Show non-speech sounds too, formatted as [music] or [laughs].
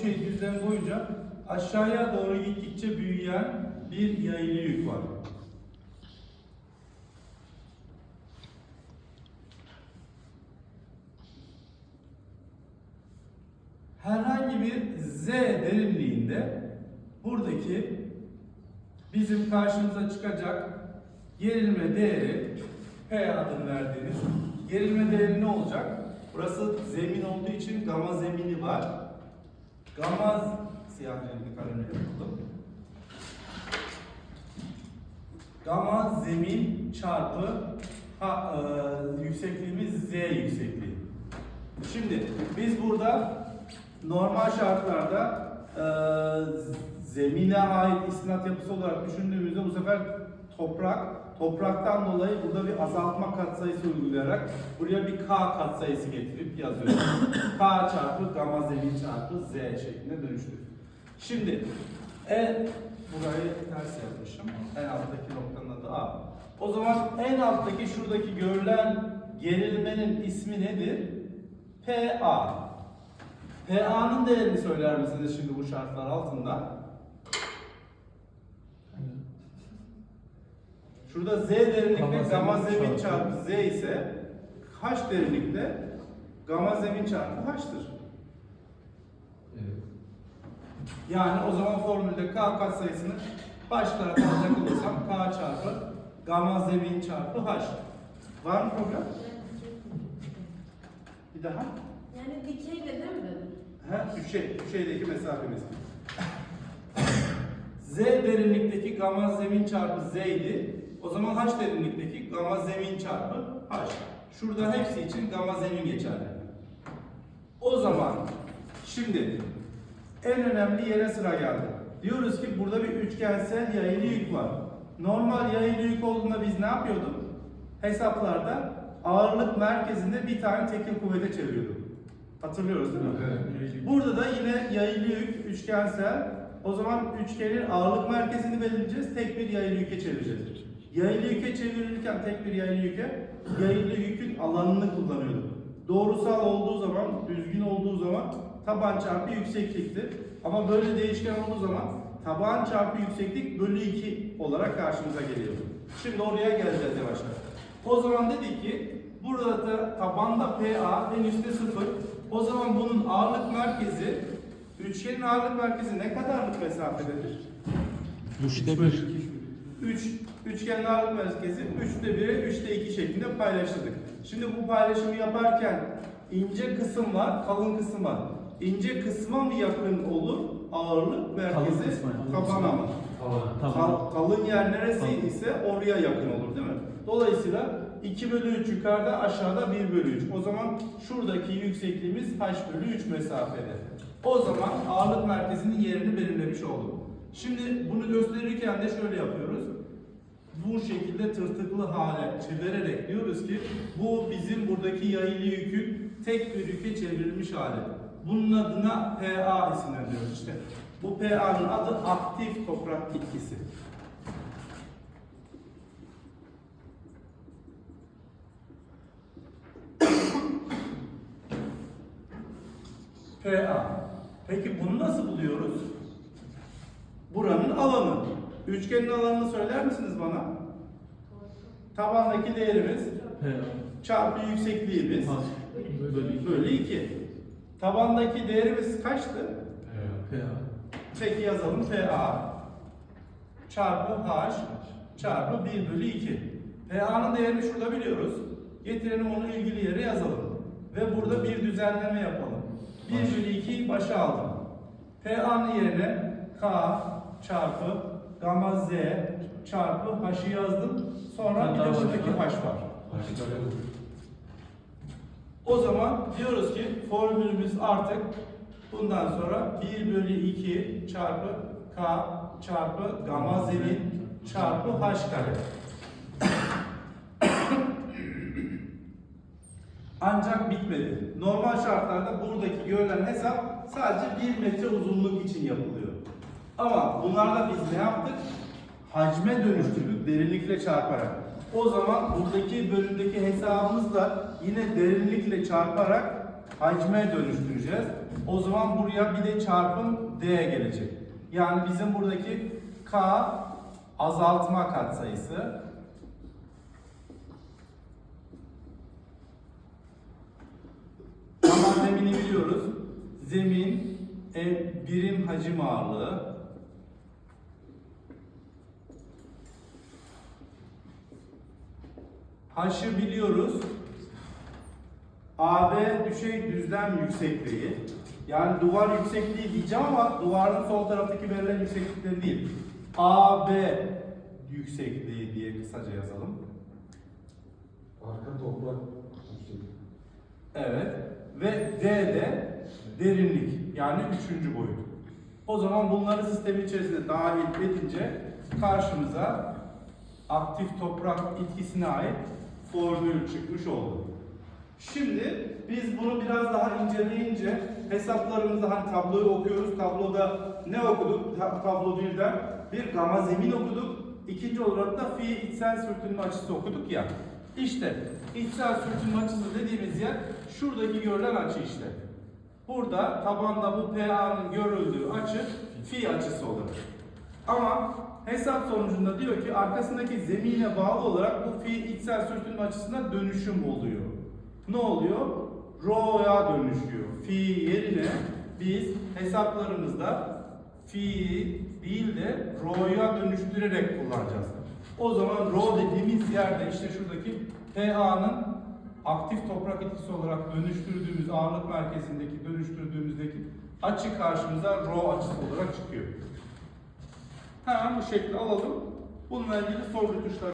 düşey düzlem boyunca aşağıya doğru gittikçe büyüyen bir yayılı yük var. Herhangi bir z derinliğinde buradaki bizim karşımıza çıkacak gerilme değeri P adını verdiğimiz gerilme değeri ne olacak? Burası zemin olduğu için gama zemini var. Gama siyah renkli kalemle yapalım. Gama zemin çarpı ha, e, yüksekliğimiz z yüksekliği. Şimdi biz burada normal şartlarda e, zemine ait istinat yapısı olarak düşündüğümüzde bu sefer toprak, topraktan dolayı burada bir azaltma katsayısı uygulayarak buraya bir k katsayısı getirip yazıyoruz. [coughs] k çarpı gamma zemin çarpı z şeklinde dönüştür. Şimdi e, burayı ters yapmışım. En alttaki noktanın adı A. O zaman en alttaki şuradaki görülen gerilmenin ismi nedir? PA. PA'nın değerini söyler misiniz şimdi bu şartlar altında? Şurada Z derinlikte Gamma zemin çarpı- Z ise H derinlikte gamma zemin çarpı H'tır. Evet. Yani o zaman formülde K katsayısını baş tarafa alacak olursam K çarpı gamma zemin çarpı H. Var mı problem? Bir daha. Yani dikeyle değil mi? Ha, düşey, düşeydeki mesafemiz. [laughs] Z derinlikteki gamma zemin çarpı Z idi. O zaman H derinlikteki gamma zemin çarpı H. Şurada hepsi için gamma zemin geçerli. O zaman şimdi en önemli yere sıra geldi. Diyoruz ki burada bir üçgensel yayılı yük var. Normal yayılı yük olduğunda biz ne yapıyorduk? Hesaplarda ağırlık merkezinde bir tane tekil kuvvete çeviriyorduk. Hatırlıyoruz değil mi? Evet. Burada da yine yayılı yük üçgensel. O zaman üçgenin ağırlık merkezini belirleyeceğiz. Tek bir yayılı yüke çevireceğiz. Yayılı yüke çevirirken tek bir yayılı yüke yayılı yükün alanını kullanıyorduk. Doğrusal olduğu zaman, düzgün olduğu zaman taban çarpı yüksekliktir. Ama böyle değişken olduğu zaman taban çarpı yükseklik bölü 2 olarak karşımıza geliyor. Şimdi oraya geleceğiz yavaş yavaş. O zaman dedik ki burada da tabanda PA en üstte 0. O zaman bunun ağırlık merkezi üçgenin ağırlık merkezi ne kadarlık mesafededir? Üçte bir. 3 üçgenin ağırlık merkezi 3'te 1'e 3'te 2 şeklinde paylaştırdık. Şimdi bu paylaşımı yaparken ince kısım var, kalın kısım var. İnce kısma mı yakın olur ağırlık merkezi tabana mı? Kal- kalın yer neresi Tamam. ise oraya yakın olur değil mi? Dolayısıyla 2 bölü 3 yukarıda aşağıda 1 bölü 3. O zaman şuradaki yüksekliğimiz h bölü 3 mesafede. O zaman ağırlık merkezinin yerini belirlemiş olduk. Şimdi bunu gösterirken de şöyle yapıyoruz. Bu şekilde tırtıklı hale çevirerek diyoruz ki bu bizim buradaki yayılı yükün tek bir yüke çevrilmiş hali. Bunun adına PA isimlendiriyoruz işte. Bu PA'nın adı aktif toprak etkisi. PA. Peki bunu nasıl buluyoruz? Buranın alanı. Üçgenin alanını söyler misiniz bana? Tabandaki değerimiz çarpı yüksekliğimiz bölü 2. Tabandaki değerimiz kaçtı? P. Peki yazalım PA çarpı H çarpı 1 bölü 2. PA'nın değerini şurada biliyoruz. Getirelim onu ilgili yere yazalım. Ve burada bir düzenleme yapalım. 1 bölü 2'yi başa aldım. PA'nın yerine K çarpı gamma Z çarpı H'ı yazdım. Sonra bir de buradaki H var. O zaman diyoruz ki formülümüz artık bundan sonra 1 bölü 2 çarpı k çarpı gamma zemin çarpı h kare. Ancak bitmedi. Normal şartlarda buradaki görülen hesap sadece 1 metre uzunluk için yapılıyor. Ama bunlarla biz ne yaptık? Hacme dönüştürdük derinlikle çarparak. O zaman buradaki bölümdeki hesabımız da yine derinlikle çarparak hacme dönüştüreceğiz. O zaman buraya bir de çarpım D gelecek. Yani bizim buradaki K azaltma katsayısı. Ama zemini biliyoruz. Zemin e, birim hacim ağırlığı. H'ı biliyoruz. AB düşey düzlem yüksekliği. Yani duvar yüksekliği diyeceğim ama duvarın sol taraftaki verilen yükseklikleri değil. AB yüksekliği diye kısaca yazalım. Arka toprak. Evet. Ve D de derinlik. Yani üçüncü boyut. O zaman bunları sistemin içerisine dahil edince karşımıza aktif toprak etkisine ait formül çıkmış oldu. Şimdi biz bunu biraz daha inceleyince hesaplarımızda hani tabloyu okuyoruz. Tabloda ne okuduk? Ta- Tablo 1'den bir gama zemin okuduk. İkinci olarak da fi içsel sürtünme açısı okuduk ya. İşte içsel sürtünme açısı dediğimiz yer şuradaki görülen açı işte. Burada tabanda bu PA'nın görüldüğü açı fi açısı olur. Ama hesap sonucunda diyor ki arkasındaki zemine bağlı olarak bu fi içsel sürtünme açısına dönüşüm oluyor. Ne oluyor? Rho'ya dönüşüyor. Fi yerine biz hesaplarımızda fi'yi değil de rho'ya dönüştürerek kullanacağız. O zaman rho dediğimiz yerde işte şuradaki PA'nın aktif toprak etkisi olarak dönüştürdüğümüz ağırlık merkezindeki dönüştürdüğümüzdeki açı karşımıza rho açısı olarak çıkıyor. Hemen bu şekli alalım. Bununla ilgili soru tuşları